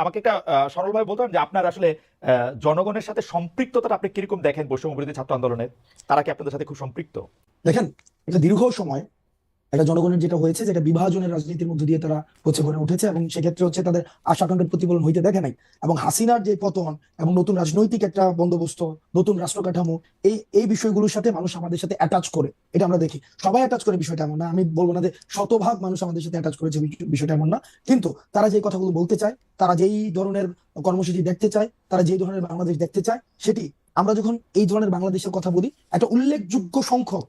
আমাকে একটা সরলভাবে বলতেন যে আপনার আসলে জনগণের সাথে সম্পৃক্ততা আপনি কীরকম দেখেন বৈষম্য বিরোধী ছাত্র আন্দোলনের? তারা কি আপনাদের সাথে খুব সম্পৃক্ত? দেখেন এটা দীর্ঘ সময় একটা জনগণের যেটা হয়েছে, যেটা বিভাজনের রাজনীতির মধ্যে দিয়ে তারা হচ্ছে গড়ে উঠেছে এবং সেক্ষেত্রে হচ্ছে তাদের আশা আকাঙ্ক্ষার প্রতিফলন হইতে দেখে নাই। এবং হাসিনার যে পতন এবং নতুন রাজনৈতিক একটা বন্দোবস্ত, নতুন রাষ্ট্র কাঠামো এই এই বিষয়গুলোর সাথে মানুষ আমাদের সাথে অ্যাটাচ করে। এটা আমরা দেখি। সবাই অ্যাটাচ করে বিষয়টা এমন না। আমি বলব না যে শতভাগ মানুষ আমাদের সাথে অ্যাটাচ করেছে বিষ- বিষয়টা এমন না। কিন্তু তারা যে কথাগুলো বলতে চায়, তারা যেই ধরনের কর্মসূচি দেখতে চায়, তারা যেই ধরনের বাংলাদেশ দেখতে চায়, সেটি আমরা যখন এই ধরনের বাংলাদেশের কথা বলি, একটা উল্লেখযোগ্য সংখ্যক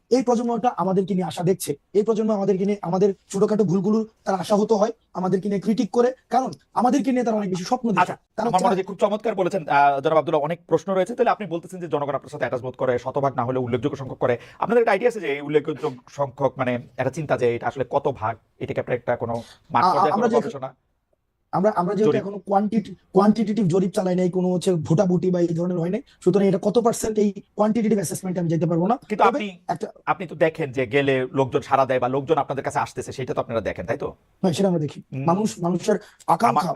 এই প্রজন্মটা আমাদেরকে নিয়ে আশা দেখছে। এই প্রজন্ম আমাদেরকে নিয়ে আমাদের ছোটখাটো ভুলগুলো তারা আশাহত হয় আমাদেরকে নিয়ে ক্রিটিক করে। কারণ আমাদেরকে নিয়ে তারা অনেক বেশি স্বপ্ন দেখে। আচ্ছা, তারা খুব চমৎকার বলেছেন জনাব আব্দুল্লাহ অনেক প্রশ্ন রয়েছে। তাহলে আপনি বলতেছেন যে জনগণ আপনার সাথে অ্যাটাচ বোধ করে শতভাগ না হলে উল্লেখযোগ্য সংখ্যক করে। আপনাদের একটা আইডিয়া আছে যে এই উল্লেখযোগ্য সংখ্যক মানে একটা চিন্তা যে এটা আসলে কত ভাগ? এটাকে আপনার একটা কোনো আমরা আমরা আমরা যেহেতু। এখনও কোয়ান্টিটি কোয়ান্টিটেটিভ জরিপ চালাই নাই কোনো হচ্ছে ভোটাভুটি বা এই ধরনের হয় নাই সুতরাং এটা কত পার্সেন্ট এই কোয়ান্টিটেটিভ অ্যাসেসমেন্ট আমি যেতে পারব না। কিন্তু আপনি আপনি তো দেখেন যে গেলে লোকজন সারা দেয় বা লোকজন আপনাদের কাছে আসতেছে সেটা তো আপনারা দেখেন তাই তো? হ্যাঁ সেটা আমরা দেখি। মানুষ মানুষের আকাঙ্ক্ষা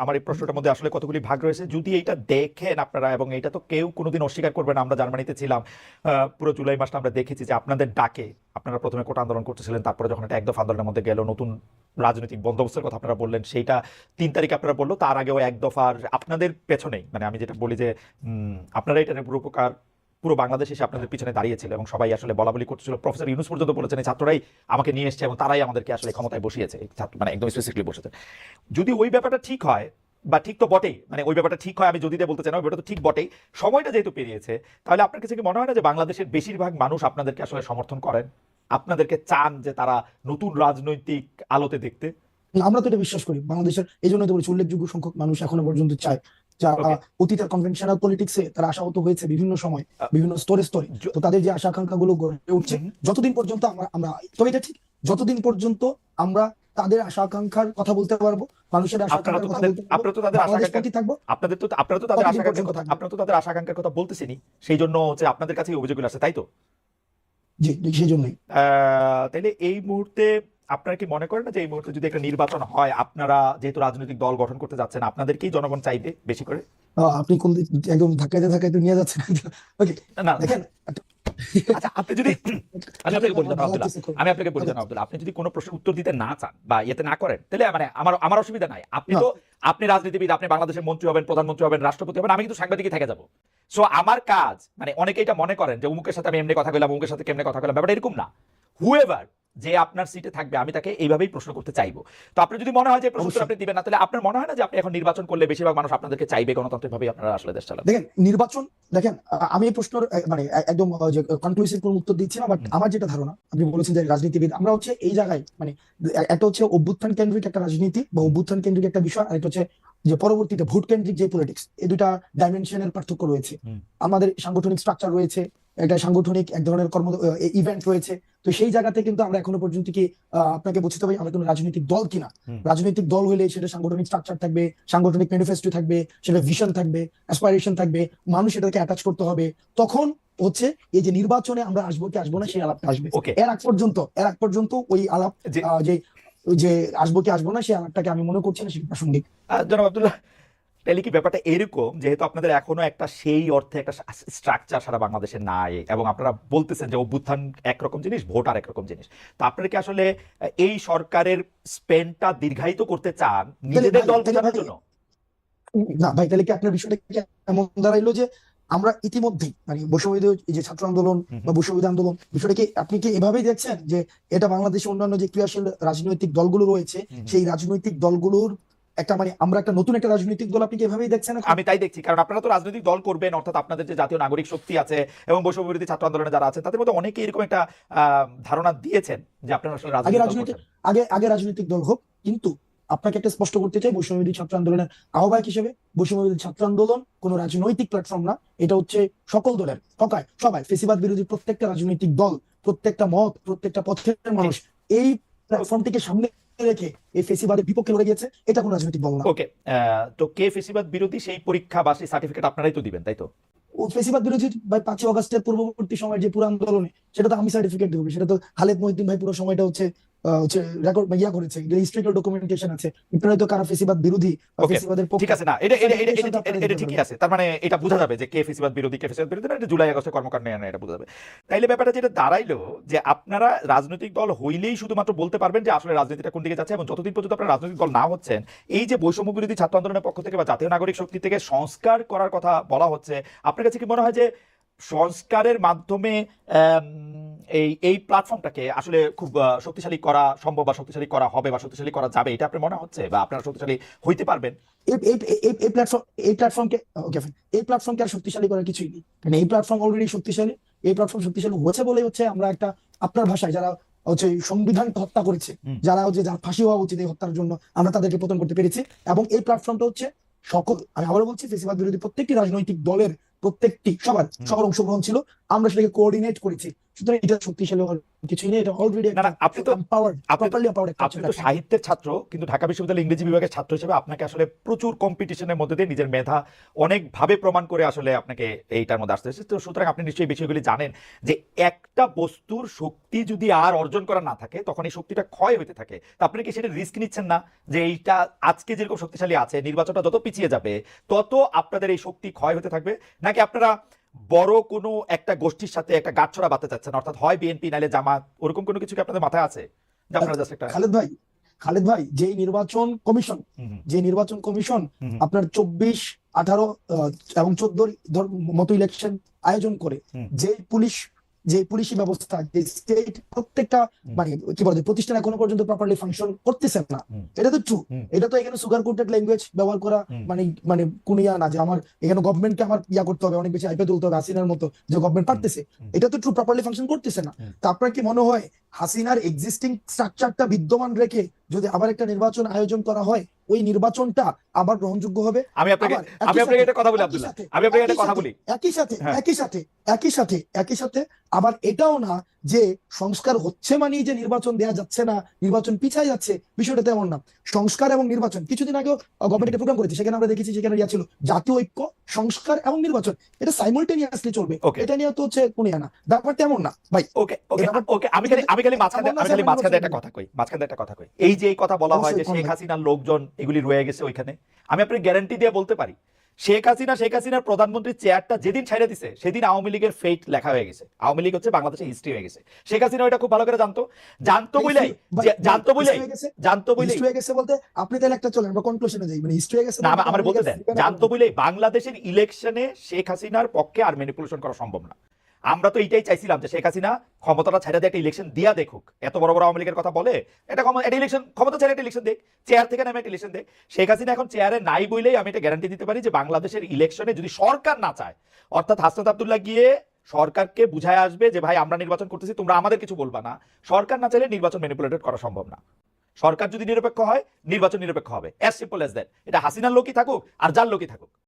আমার- এই প্রশ্নটার মধ্যে আসলে কতগুলি ভাগ রয়েছে? যদি এটা দেখেন আপনারা এবং এটা তো কেউ কোনোদিন অস্বীকার করবে না আমরা জার্মানিতে ছিলাম আহ, পুরো জুলাই মাসটা আমরা দেখেছি যে আপনাদের ডাকে আপনারা প্রথমে কোটা আন্দোলন করতেছিলেন, তারপরে যখন এটা একদফা আন্দোলনের মধ্যে গেল, নতুন রাজনৈতিক বন্দোবস্তের কথা আপনারা বললেন, সেইটা তিন তারিখে আপনারা বলল, তার আগেও এক দফার আপনাদের পেছনেই মানে আমি যেটা বলি যে আপনারা এটা প্রকার পুরো বাংলাদেশ এসে আপনাদের পিছনে দাঁড়িয়েছিল এবং সবাই আসলে বলা বলি করছিল প্রফেসর ইউনুস পর্যন্ত বলেছেন, এই ছাত্ররাই আমাকে নিয়ে এসছে এবং তারাই আমাদেরকে আসলে ক্ষমতায় বসিয়েছে। মানে একদম স্পেসিফিকলি বসেছে। যদি ওই ব্যাপারটা ঠিক হয় বা ঠিক তো বটেই মানে ওই ব্যাপারটা ঠিক হয় আমি যদি বলতে চাই না ব্যাপারটা তো ঠিক বটেই সময়টা যেহেতু পেরিয়েছে তাহলে আপনার কাছে কি মনে হয় না যে বাংলাদেশের বেশিরভাগ মানুষ আপনাদেরকে আসলে সমর্থন করেন? আপনাদেরকে চান যে তারা নতুন রাজনৈতিক আলোতে দেখতে? আমরা তো এটা বিশ্বাস করি বাংলাদেশের এই জন্য তো বলছি উল্লেখযোগ্য সংখ্যক মানুষ এখনও পর্যন্ত চায় যারা. অতীতের কনভেনশনাল পলিটিক্সে তারা আশাহত হয়েছে বিভিন্ন সময় বিভিন্ন স্তরে স্তরে তো তাদের যে আশা আকাঙ্ক্ষা গুলো গড়ে উঠছে যতদিন পর্যন্ত আমরা আমরা তবে এটা ঠিক যতদিন পর্যন্ত আমরা তাদের আশা আকাঙ্ক্ষার কথা বলতে পারব মানুষের আশা আকাঙ্ক্ষার কথা বলতে আপনারা তো তাদের আশা আকাঙ্ক্ষা থাকব আপনাদের তো আপনারা তো তাদের আশা আকাঙ্ক্ষার কথা আপনারা তো তাদের আশা আকাঙ্ক্ষার কথা বলতেছেনি সেই জন্য হচ্ছে আপনাদের কাছে অভিযোগগুলো তাই তো? জি সেই জন্যই। এই মুহূর্তে আপনারা কি মনে করেন না যে এই মুহূর্তে যদি একটা নির্বাচন হয় আপনারা যেহেতু রাজনৈতিক দল গঠন করতে যাচ্ছেন আপনাদেরকেই জনগণ চাইবে বেশি করে? আপনি কোন একদম ধাক্কাইতে ধাক্কাইতে নিয়ে যাচ্ছেন। ওকে না দেখেন আচ্ছা আপনি যদি আমি আপনাকে বলি আব্দুল্লাহ। আমি আপনাকে বলি আব্দুল্লাহ আপনি যদি কোনো প্রশ্নের উত্তর দিতে না চান বা ইয়েতে না করেন তাহলে মানে আমার আমার অসুবিধা নাই। আপনি তো আপনি রাজনীতিবিদ আপনি বাংলাদেশের মন্ত্রী হবেন প্রধানমন্ত্রী হবেন রাষ্ট্রপতি হবেন আমি কিন্তু সাংবাদিকই থেকে যাব। সো আমার কাজ মানে অনেকে এটা মনে করেন যে উমুকের সাথে আমি এমনি কথা বললাম উমুকের সাথে কেমনে কথা কইলাম ব্যাপারটা এরকম না। হুএভার যে আপনার সিটে থাকবে আমি তাকে এইভাবেই প্রশ্ন করতে চাইব। তো আপনি যদি মনে হয় যে প্রশ্ন আপনি দিবেন না তাহলে আপনার মনে হয় না যে আপনি এখন নির্বাচন করলে বেশিরভাগ মানুষ আপনাদেরকে চাইবে গণতান্ত্রিক ভাবে আপনারা আসলে দেশ চালাবেন? দেখেন নির্বাচন দেখেন আমি এই প্রশ্নের মানে একদম যে কনক্লুসিভ কোনো উত্তর দিচ্ছি না বাট আমার যেটা ধারণা আপনি বলেছেন যে রাজনীতিবিদ আমরা হচ্ছে এই জায়গায় মানে একটা হচ্ছে অভ্যুত্থান কেন্দ্রিক একটা রাজনীতি বা অভ্যুত্থান কেন্দ্রিক একটা বিষয় আর একটা হচ্ছে যে পরবর্তীতে ভোট কেন্দ্রিক যে পলিটিক্স এই দুটা ডাইমেনশনের পার্থক্য রয়েছে। আমাদের সাংগঠনিক স্ট্রাকচার রয়েছে একটা সাংগঠনিক এক ধরনের কর্ম ইভেন্ট রয়েছে। তো সেই জায়গাতে কিন্তু আমরা এখনও পর্যন্ত কি আপনাকে বুঝতে হবে আমরা কোনো রাজনৈতিক দল কিনা। রাজনৈতিক দল হলে সেটা সাংগঠনিক স্ট্রাকচার থাকবে সাংগঠনিক ম্যানিফেস্টো থাকবে সেটা ভিশন থাকবে অ্যাসপাইরেশন থাকবে মানুষ এটাকে অ্যাটাচ করতে হবে। তখন হচ্ছে এই যে নির্বাচনে আমরা আসব কি আসব না সেই আলাপটা আসবে. এর আগ পর্যন্ত এর আগ পর্যন্ত ওই আলাপ যে- যে আসব কি আসব না সেই আলাপটাকে আমি মনে করছি না সেটা প্রাসঙ্গিক। জনাব আব্দুল্লাহ তাহলে কি ব্যাপারটা এরকম যেহেতু আপনাদের এখনও একটা সেই অর্থে একটা স্ট্রাকচার সারা বাংলাদেশে নাই এবং আপনারা বলতেছেন যে অভ্যুত্থান একরকম জিনিস ভোট আর একরকম জিনিস। তা আপনারা কি আসলে এই সরকারের স্পেনটা দীর্ঘায়িত করতে চান নিজেদের দল ভাই, জন্য? না ভাই তাহলে কি আপনার বিষয়টা এমন দাঁড়াইলো যে আমরা ইতিমধ্যেই মানে বৈষম্যবিরোধী যে ছাত্র আন্দোলন বা বৈষম্যবিরোধী আন্দোলন বিষয়টা কি আপনি কি এভাবেই দেখছেন যে এটা বাংলাদেশে অন্যান্য যে ক্রিয়াশীল রাজনৈতিক দলগুলো রয়েছে সেই রাজনৈতিক দলগুলোর একটা মানে আমরা একটা নতুন একটা রাজনৈতিক দল আপনি কি এভাবেই দেখছেন? আমি তাই দেখছি কারণ আপনারা তো রাজনৈতিক দল করবেন অর্থাৎ আপনাদের যে জাতীয় নাগরিক শক্তি আছে এবং বৈষম্য বিরোধী ছাত্র আন্দোলনে যারা আছে তাদের মধ্যে অনেকে এরকম একটা ধারণা দিয়েছেন যে আপনারা আসলে রাজনৈতিক দল রাজনৈতিক- আগে আগে রাজনৈতিক দল হোক কিন্তু আপনাকে একটা স্পষ্ট করতে চাই বৈষম্যবিরোধী ছাত্র আন্দোলনের আহ্বায়ক হিসেবে বৈষম্যবিরোধী ছাত্র আন্দোলন কোনো রাজনৈতিক প্ল্যাটফর্ম না এটা হচ্ছে সকল দলের সকায় সবাই ফেসিবাদ বিরোধী প্রত্যেকটা রাজনৈতিক দল প্রত্যেকটা মত প্রত্যেকটা পথের মানুষ এই প্ল্যাটফর্মটিকে সামনে রেখে এই ফেসিবাদের বিপক্ষে লড়ে গিয়েছে এটা কোনো রাজনৈতিক বল না। ওকে তো কে ফেসিবাদ বিরোধী? সেই পরীক্ষা বা সেই সার্টিফিকেট আপনারাই তো দিবেন তাই তো? ও ফেসিবাদ বিরোধী ভাই পাঁচই অগস্টের পূর্ববর্তী সময় যে পুরো আন্দোলনে সেটা তো আমি সার্টিফিকেট দেবো সেটা তো খালেদ মহিউদ্দিন ভাই পুরো সময়টা হচ্ছে হচ্ছে রেকর্ড ইয়া করেছে হিস্ট্রিক্যাল ডকুমেন্টেশন আছে। আপনারা তো কারা ফেসিবাদ বিরোধী ফেসিবাদের পক্ষে ঠিক আছে না এটা এটা এটা- ঠিকই আছে। তার মানে এটা বোঝা যাবে যে কে ফেসিবাদ বিরোধী কে ফেসিবাদ বিরোধী এটা জুলাই আগস্টের কর্মকাণ্ড না এটা বোঝা যাবে। তাইলে ব্যাপারটা যেটা দাঁড়াইলো যে আপনারা রাজনৈতিক দল হইলেই শুধুমাত্র বলতে পারবেন যে আসলে রাজনীতিটা কোন দিকে যাচ্ছে এবং যতদিন পর্যন্ত আপনারা রাজনৈতিক দল না হচ্ছেন এই যে বৈষম্য বিরোধী ছাত্র আন্দোলনের পক্ষ থেকে বা জাতীয় নাগরিক শক্তি থেকে সংস্কার করার কথা বলা হচ্ছে আপনার কাছে কি মনে হয় যে সংস্কারের মাধ্যমে এই এই প্ল্যাটফর্মটাকে আসলে খুব শক্তিশালী করা সম্ভব বা শক্তিশালী করা হবে বা শক্তিশালী করা যাবে এটা আপনার মনে হচ্ছে? বা আপনারা শক্তিশালী হইতে পারবেন? এই প্ল্যাটফর্ম এই প্ল্যাটফর্মকে ওকে এই প্ল্যাটফর্মকে আর শক্তিশালী করার কিছুই নেই। মানে এই প্ল্যাটফর্ম অলরেডি শক্তিশালী এই প্ল্যাটফর্ম শক্তিশালী হয়েছে বলেই হচ্ছে আমরা একটা আপনার ভাষায় যারা হচ্ছে সংবিধানকে হত্যা করেছে যারা হচ্ছে যার ফাঁসি হওয়া উচিত এই হত্যার জন্য আমরা তাদেরকে পতন করতে পেরেছি। এবং এই প্ল্যাটফর্মটা হচ্ছে সকল আমি আবারও বলছি ফেসিবাদ বিরোধী প্রত্যেকটি রাজনৈতিক দলের প্রত্যেকটি সবার। সবার অংশগ্রহণ ছিল। আমরা সেটাকে কোঅর্ডিনেট করেছি। সুতরাং এটা শক্তিশালী হওয়ার কিছুই নেই এটা অলরেডি আপনি তো- তো- প্রপারলি এম্পাওয়ার্ড আপনি তো সাহিত্যের ছাত্র কিন্তু ঢাকা বিশ্ববিদ্যালয়ের ইংরেজি বিভাগের ছাত্র হিসেবে আপনাকে আসলে প্রচুর কম্পিটিশনের মধ্যে দিয়ে নিজের মেধা অনেকভাবে প্রমাণ করে আসলে আপনাকে এইটার মধ্যে আসতে হয়েছে। তো সুতরাং আপনি নিশ্চয়ই বিষয়গুলি জানেন যে একটা বস্তুর শক্তি যদি আর অর্জন করা না থাকে তখন এই শক্তিটা ক্ষয় হতে থাকে। তো আপনি কি সেটা রিস্ক নিচ্ছেন না? যে এইটা আজকে যেরকম শক্তিশালী আছে নির্বাচনটা যত পিছিয়ে যাবে তত আপনাদের এই শক্তি ক্ষয় হতে থাকবে? নাকি আপনারা বড় কোনো একটা গোষ্ঠীর সাথে একটা গাঁটছড়া বাঁধতে চাচ্ছেন অর্থাৎ হয় বিএনপি নাইলে জামাত ওরকম কোনো কিছু কি আপনাদের মাথায় আছে? খালেদ ভাই খালেদ ভাই যে নির্বাচন কমিশন যে নির্বাচন কমিশন। আপনার চব্বিশ আঠারো এবং চোদ্দ মতো ইলেকশন আয়োজন করে যে পুলিশ যে পুলিশি ব্যবস্থা যে স্টেট প্রত্যেকটা মানে কি বলে প্রতিষ্ঠান এখনও পর্যন্ত প্রপারলি ফাংশন করতেছে না। এটা তো ট্রু এটা তো এখানে সুগার কোটেড ল্যাঙ্গুয়েজ ব্যবহার করা মানে মানে কোন ইয়া না যে আমার এখানে গভর্নমেন্টকে আমার ইয়া করতে হবে অনেক বেশি আইপে তুলতে হবে হাসিনার মতো যে গভর্নমেন্ট পারতেছে। এটা তো ট্রু প্রপারলি ফাংশন করতেছে না। তা আপনার কি মনে হয় হাসিনার এক্সিস্টিং স্ট্রাকচারটা বিদ্যমান রেখে যদি আবার একটা নির্বাচন আয়োজন করা হয় ওই নির্বাচনটা আবার গ্রহণযোগ্য হবে? আমি আপনাকে আমি আপনাকে একটা কথা বলি আব্দুল্লাহ। আমি আপনাকে একটা কথা বলি। একই সাথে হ্যাঁ। একই সাথে একই সাথে একই সাথে আবার এটাও না যে সংস্কার হচ্ছে মানেই যে নির্বাচন দেয়া যাচ্ছে না নির্বাচন পিছায় যাচ্ছে বিষয়টা তেমন না। সংস্কার এবং নির্বাচন কিছুদিন আগেও গভর্নমেন্ট একটা প্রোগ্রাম করেছে সেখানে আমরা দেখেছি সেখানে ইয়া ছিল জাতীয় ঐক্য সংস্কার এবং নির্বাচন। এটা সাইমultaneously চলবে. এটা নিয়ে তো হচ্ছে কোন না। ব্যাপার তেমন না ভাই। ওকে ওকে ওকে আমি খালি আমি খালি মাঝখানে আমি খালি মাঝখানে একটা কথা কই মাঝখানে একটা কথা কই। এই যে এই কথা বলা হয় যে শেখ হাসিনার লোকজন এগুলি রয়ে গেছে ওইখানে। আমি আপনাকে গ্যারান্টি দিয়ে বলতে পারি শেখ হাসিনা শেখ হাসিনার প্রধানমন্ত্রীর চেয়ারটা যেদিন ছেড়ে দিছে সেদিন আওয়ামী লীগের ফেট লেখা হয়ে গেছে। আওয়ামী লীগ হচ্ছে বাংলাদেশের হিস্ট্রি হয়ে গেছে। শেখ হাসিনা এটা খুব ভালো করে জানতো। জানতো বলেই জানতো history বলেই জানতো বলেই হয়ে গেছে বলতে আপনি তাহলে একটা চলেন আমরা কনক্লুশনে যাই। মানে হিস্ট্রি হয়ে গেছে না বলতে আমার বলতে দেন জানতো বলেই বাংলাদেশের ইলেকশনে শেখ হাসিনার পক্ষে আর ম্যানিপুলেশন করা সম্ভব না। আমরা তো এইটাই চাইছিলাম যে শেখ হাসিনা ক্ষমতাটা ছেড়ে দিয়ে একটা ইলেকশন দিয়া দেখুক। এত বড় বড় আওয়ামী লীগের কথা বলে, এটা একটা ইলেকশন ক্ষমতা ছেড়ে একটা ইলেকশন দেখ চেয়ার থেকে নামে একটা ইলেকশন দেখ। শেখ হাসিনা এখন চেয়ারে নাই বইলেই আমি এটা গ্যারান্টি দিতে পারি যে বাংলাদেশের ইলেকশনে যদি সরকার না চায়, অর্থাৎ হাসনাত আব্দুল্লাহ গিয়ে সরকারকে বুঝায় আসবে যে, ভাই, আমরা নির্বাচন করতেছি, তোমরা আমাদের কিছু বলবা না। সরকার না চাইলে নির্বাচন ম্যানিপুলেটেড করা সম্ভব না। সরকার যদি নিরপেক্ষ হয়, নির্বাচন নিরপেক্ষ হবে। অ্যাজ সিম্পল অ্যাজ দ্যাট এটা হাসিনার লোকই থাকুক আর যার লোকই থাকুক।